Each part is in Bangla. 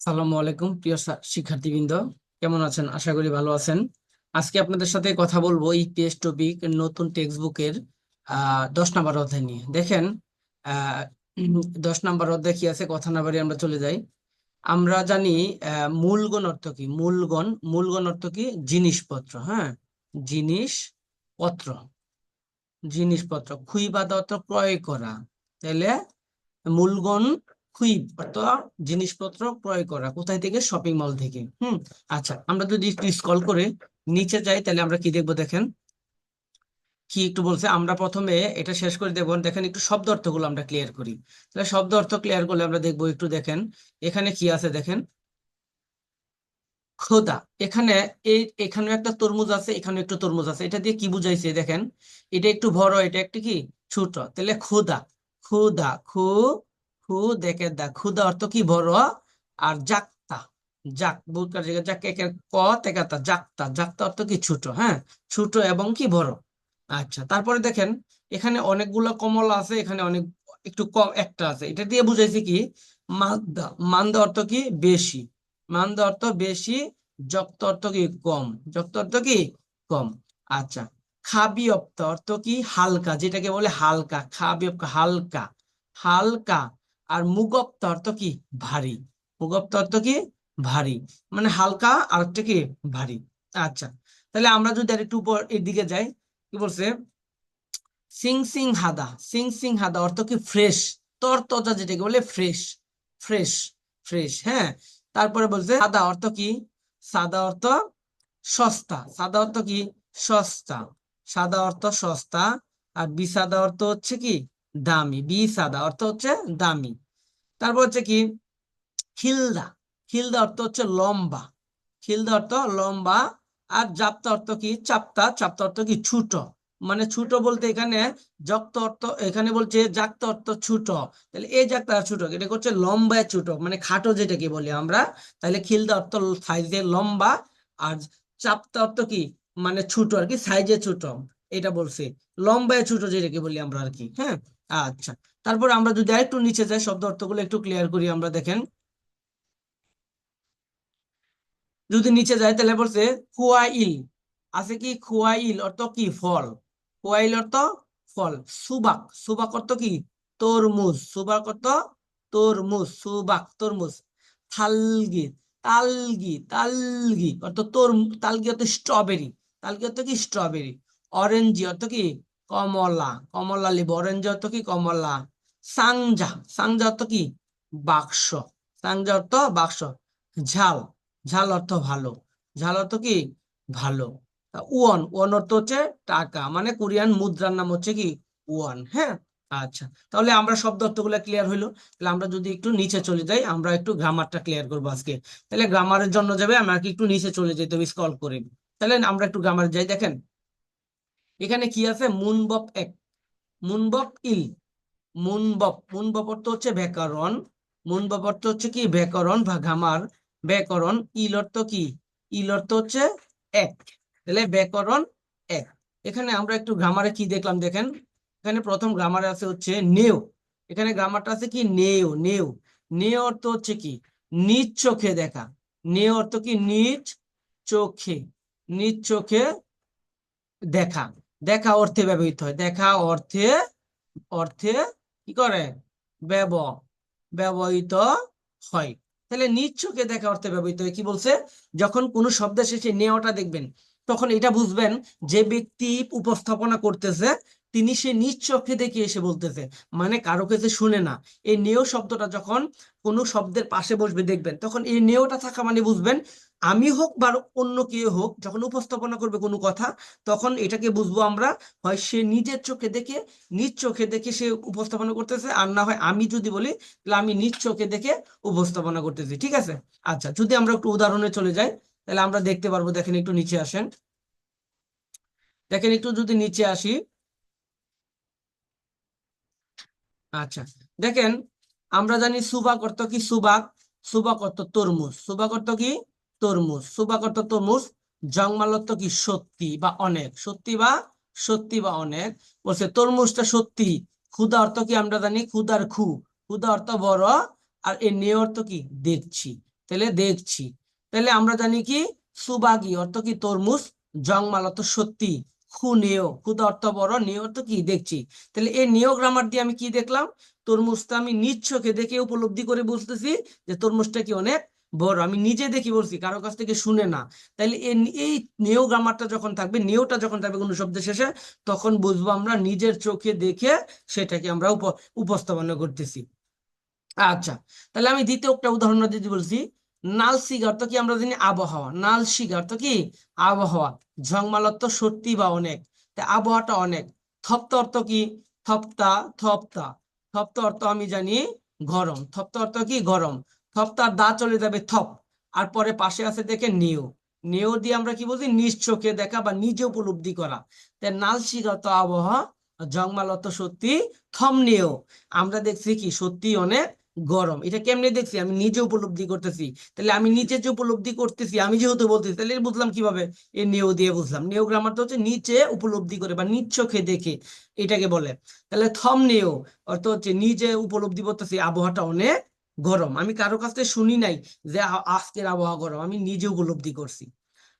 সালামু আলাইকুম, প্রিয় শিক্ষার্থীবৃন্দ। কেমন আছেন? আশা করি ভালো আছেন। আজকে আপনাদের সাথে কথা বলব টেস্ট টপিক নতুন টেক্সট বুকের দশ নম্বর অধ্যায় নিয়ে। দেখেন দশ নম্বর অধ্যায় কি আছে, কথা না বাড়ি আমরা চলে যাই। আমরা জানি মূলগণ অর্থ কি? মূলগণ মূলগণ অর্থ কি? জিনিসপত্র হ্যাঁ? জিনিসপত্র। জিনিসপত্র খুইবাদ অর্থ ক্রয় করা। তাহলে মূলগণ খুইব অর্থ জিনিসপত্র ক্রয় করা, কোথায় থেকে? শপিং মল থেকে। হুম আচ্ছা আমরা যদি স্ক্রল করে নিচে যাই, তাহলে আমরা কি দেখব দেখেন? কি একটু বলছে? আমরা প্রথমে এটা শেষ করে দেবো দেখেন একটু শব্দ অর্থগুলো আমরা ক্লিয়ার করি। তাহলে শব্দ অর্থ ক্লিয়ার করলে আমরা দেখব একটু দেখেন। এখানে কি আছে দেখেন? খোদা। এখানে এই এখানে একটা তরমুজ আছে এখানে একটু তরমুজ আছে। এটা দিয়ে কি বুঝাইছে দেখেন? এটা একটু বড়, এটা একটু কি? ছোট। তাহলে খোদা। খোদা, খু খু দেখে দা খুদা অর্থ কি বড়? আর জাক্তা জাক বুকার জায়গায় জাক একের ক তেকাতা জাক্তা জাক্তা অর্থ কি ছোট হ্যাঁ? ছোট এবং কি বড়। আচ্ছা তারপরে দেখেন, এখানে অনেকগুলো কমলা আছে, এখানে অনেক, একটু কম, একটা আছে। এটা দিয়ে বুঝাইছে কি? মান্দা মান্দা অর্থ কি? বেশি। মান্দা অর্থ বেশি, যক্ত অর্থ কি? কম। যক্ত অর্থ কি? কম। আচ্ছা খাবিয়প্ত অর্থ কি? হালকা, যেটাকে বলে হালকা, খাবিয়প্ত, হালকা। হালকা আর মুগপ্ত অর্থ কি? ভারী। মুগপ্ত অর্থ কি? ভারী। মানে হালকা আর একটা কি ভারী। আচ্ছা তাহলে আমরা যদি আর একটু উপর এর দিকে যাই, কি বলছে? সিং সিং হাদা। সিং সিং হাদা অর্থ কি ফ্রেশ তরতাজা যেটাকে বলে ফ্রেশ ফ্রেশ ফ্রেশ হ্যাঁ? তারপরে বলছে সাদা অর্থ কি? সাদা অর্থ সস্তা। সাদা অর্থ কি? সস্তা। সাদা অর্থ সস্তা। আর বিসাদা অর্থ হচ্ছে কি? দামি, বি সাদা, অর্থ হচ্ছে দামি। তারপর হচ্ছে কি? খিলদা। খিলদা অর্থ হচ্ছে লম্বা। খিলদা অর্থ লম্বা আর জাপ্তা অর্থ কি? চাপ্তা। চাপ্তা অর্থ কি? ছোট। মানে ছোট বলতে এখানে যক্ত অর্থ, এখানে বলছে জাক্ত অর্থ ছোট। তাহলে এই জাক্তা ছোট, এটা হচ্ছে লম্বায় ছোট মানে খাটো যেটাকে বলি আমরা। তাহলে খিলদা অর্থ সাইজে লম্বা আর চাপ্তা অর্থ কি? মানে ছোট আর কি, সাইজে ছোট। এটা বলছে। লম্বায় ছোট যেটাকে বলি আমরা আর কি হ্যাঁ? আচ্ছা তারপর আমরা যদি আরেকটু নিচে যাই, শব্দ অর্থগুলো একটু ক্লিয়ার করি আমরা, দেখেন। যদি নিচে যাই, তাহলে বলছে খুয়াইল। আছে কি খুয়াইল অর্থ কি? ফল। খুয়াইল অর্থ ফল। সুবাক। সুবাক অর্থ কি? তরমুজ। সুবাক অর্থ তরমুজ। সুবাক, তরমুজ। থালগি তালগি তালগি। অর্থ তোর তালগি অর্থ স্ট্রবেরি তালগি অর্থ কি? স্ট্রবেরি অরেঞ্জি অর্থ কি? কমলা কমলা লেবু অরেঞ্জ অর্থ কি কমলা? সাংজা সাংজা অর্থ কি? বাক্স, সাংজা অর্থ বাক্স। ঝাল ঝাল অর্থ ভালো। ঝাল অর্থ কি? ভালো। ওয়ান ওয়ান অর্থ হচ্ছে টাকা মানে কোরিয়ান মুদ্রার নাম হচ্ছে কি? ওয়ান হ্যাঁ? আচ্ছা তাহলে আমরা শব্দ অর্থগুলো ক্লিয়ার হইল। তাহলে আমরা যদি একটু নিচে চলে যাই, আমরা একটু গ্রামারটা ক্লিয়ার করব আজকে। তাহলে গ্রামারের জন্য যাবে আমাকে একটু নিচে চলে যেতে হবে স্ক্রল করে। তাহলে আমরা একটু গ্রামার যাই, দেখেন। এখানে কি আছে? মুনবপ এক। মুনবপ ইল। মুনবপ। মুনবপ অর্থ হচ্ছে ব্যাকরণ। মুনবপ অর্থ হচ্ছে কি? ব্যাকরণ বা গ্রামার ব্যাকরণ, ইল অর্থ কি? ইল অর্থ হচ্ছে এক। তাহলে ব্যাকরণ এক। এখানে আমরা একটু গ্রামারে কি দেখলাম দেখেন? এখানে প্রথম গ্রামারে আছে হচ্ছে নেও। এখানে গ্রামারটা আছে কি? নেও নেও। নেও অর্থ হচ্ছে কি? নিজ চোখে দেখা। নেও অর্থ কি? নিজ চোখে। নিজ চোখে দেখা। দেখা অর্থে ব্যবহৃত হয়। দেখা অর্থে অর্থে কি করে? ব্যব, ব্যবহৃত হয়। তাহলে চোখে দেখা অর্থে ব্যবহৃত হয়। কি বলছে? যখন কোনো শব্দের শেষে নেওয়াটা দেখবেন, তখন এটা বুঝবেন যে ব্যক্তি উপস্থাপনা করতেছে তিনি সে নিজ চোখে দেখে এসে বলতেছে মানে কারও কাছে শুনে না। এই নেও শব্দটা যখন কোনো শব্দের পাশে বসবে, দেখবেন, তখন এই নেওটা থাকা মানে বুঝবেন, আমি হোক বা অন্য কেউ হোক, যখন উপস্থাপনা করবে কোনো কথা, তখন এটাকে বুঝব আমরা, হয় সে নিজের চোখে দেখে, নিজ চোখে দেখে সে উপস্থাপনা করতেছে, আর না হয় আমি যদি বলি, তাহলে আমি নিজ চোখে দেখে উপস্থাপনা করতেছি। ঠিক আছে? আচ্ছা যদি আমরা একটু উদাহরণে চলে যাই, তাহলে আমরা দেখতে পারব, দেখেন একটু নিচে আসেন। দেখেন একটু যদি নিচে আসি আচ্ছা দেখেন, আমরা জানি সুবাক অর্থ কি সুবাক সুবাক অর্থ তরমুজ। সুবাক অর্থ কি? তরমুজ। সুবাক অর্থ তরমুজ, জংমাল অর্থ কি? সত্যি বা অনেক। সত্যি বা সত্যি বা অনেক। বলছে, তরমুজটা সত্যি। ক্ষুধা অর্থ কি আমরা জানি? ক্ষুদার খু ক্ষুদা অর্থ বড় আর এর নে অর্থ কি? দেখছি। তাহলে দেখছি। তাহলে আমরা জানি কি? সুবাগি অর্থ কি? তরমুজ। জংমাল অর্থ সত্যি। খু নেও খুদ অর্থ বড় নিয় অর্থ কি? দেখছি। তাহলে এই নিয় গ্রামার দিয়ে আমি কি দেখলাম? তরমুজটা আমি নিজ চোখে দেখে উপলব্ধি করে বুঝতেছি যে তরমুজটা কি অনেক বড়। আমি নিজে দেখি বলছি, কারও কাছ থেকে শুনে না। তাহলে এই- নিয় গ্রামারটা যখন থাকবে নিয়টা যখন থাকবে কোনো শব্দের শেষে, তখন বুঝব আমরা নিজের চোখে দেখে সেটাকে আমরা উপ, উপস্থাপনা করতেছি। আচ্ছা তাহলে আমি দ্বিতীয় একটা উদাহরণ দিতে বলছি। নালসিগা অর্থ কি আমরা জানি আবহাওয়া? নালসিগা অর্থ কি? আবহাওয়া। ঝংমাল অর্থ সত্যি বা অনেক? আবহাওয়াটা অনেক। থপ্ত অর্থ কি? থপ্তা থপ্তা। থপ্ত অর্থ আমি জানি গরম। থপ্ত অর্থ কি? গরম। থপ্তার দা চলে যাবে থপ। আর পরে পাশে আছে দেখে নিও নিও দিয়ে আমরা কি বলছি? নিজ চোখে দেখা বা নিজে উপলব্ধি করা। তাই নালসিগত আবহাওয়া জংমাল অর্থ সত্যি থমনেও আমরা দেখছি কি সত্যি অনেক গরম। এটা কেমনে দেখছি? আমি নিজে উপলব্ধি করতেছি। তাহলে আমি নিচে যে উপলব্ধি করতেছি, আমি যেহেতু বলতেছি, তাহলে বুঝলাম কীভাবে? এ নেও দিয়ে বুঝলাম। নেও গ্রামারটা হচ্ছে নিচে উপলব্ধি করে বা চোখে দেখে এটাকে বলে। তাহলে থম নেও, অর্থ হচ্ছে নিজে উপলব্ধি করতেছি, আবহাওয়াটা অনেক গরম। আমি কারও কাছ থেকে শুনি নাই যে আজকের আবহাওয়া গরম, আমি নিজে উপলব্ধি করছি।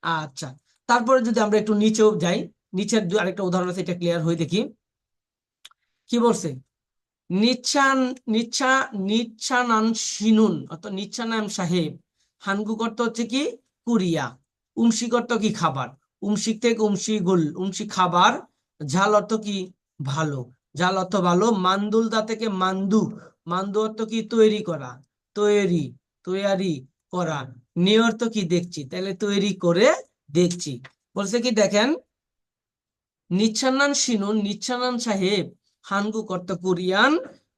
আচ্ছা তারপরে যদি আমরা একটু নিচেও যাই, নিচের আরেকটা উদাহরণ আছে, এটা ক্লিয়ার হয়ে দেখি। কি বলছে? নিচ্ছান নিচ্ছা নিচ্ছানান শিনুন অর্থাৎ নিচ্ছানাম সাহেব। হানগুক অর্থ হচ্ছে কি? কুরিয়া। উমসিক অর্থ কি? খাবার। উমসিক থেকে উমসি গুল, উমসি খাবার। ঝাল অর্থ কি? ভালো। ঝাল অর্থ ভালো। মান্দুলদা থেকে মান্দু। মান্দু অর্থ কি? তৈরি করা। তৈরি, তৈয়ারি করা। নে অর্থ কি? দেখছি। তাহলে তৈরি করে দেখছি। বলছে কি, দেখেন? নিচ্ছানান শিনুন নিচ্ছানান সাহেব। হানগু অর্থ কোরিয়ান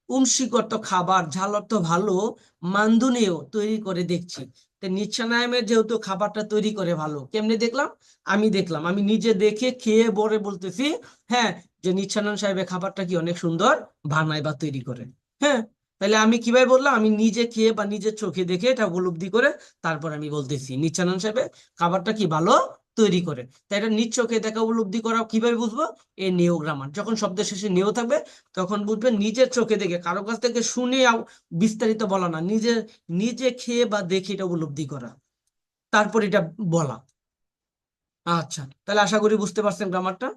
উমসিক অর্থ খাবার, ঝাল অর্থ ভালো, মান্দুনেও তৈরি করে দেখছি। নিচ্ছানায়ামের যেহেতু খাবারটা তৈরি করে ভালো, কেমনে দেখলাম? আমি দেখলাম, আমি নিজে দেখে খেয়ে বরে বলতেছি হ্যাঁ যে নিচ্ছানান সাহেবের খাবারটা কি অনেক সুন্দর, বানায় বা তৈরি করে। হ্যাঁ তাহলে আমি কীভাবে বললাম? আমি নিজে খেয়ে বা নিজের চোখে দেখে এটা উপলব্ধি করে তারপর আমি বলতেছি নিচ্ছানান সাহেবের খাবারটা কি ভালো তৈরি করে। তাই এটা নিজ চোখে দেখা উপলব্ধি করা কীভাবে বুঝব? এই নেও গ্রামার যখন শব্দের শেষে নেও থাকবে, তখন বুঝবে নিজের চোখে দেখে, কারও কাছ থেকে শুনে বিস্তারিত বলা না, নিজে নিজে খেয়ে বা দেখে এটা উপলব্ধি করা। তারপর এটা বলা। আচ্ছা তাহলে আশা করি বুঝতে পারছেন গ্রামারটা।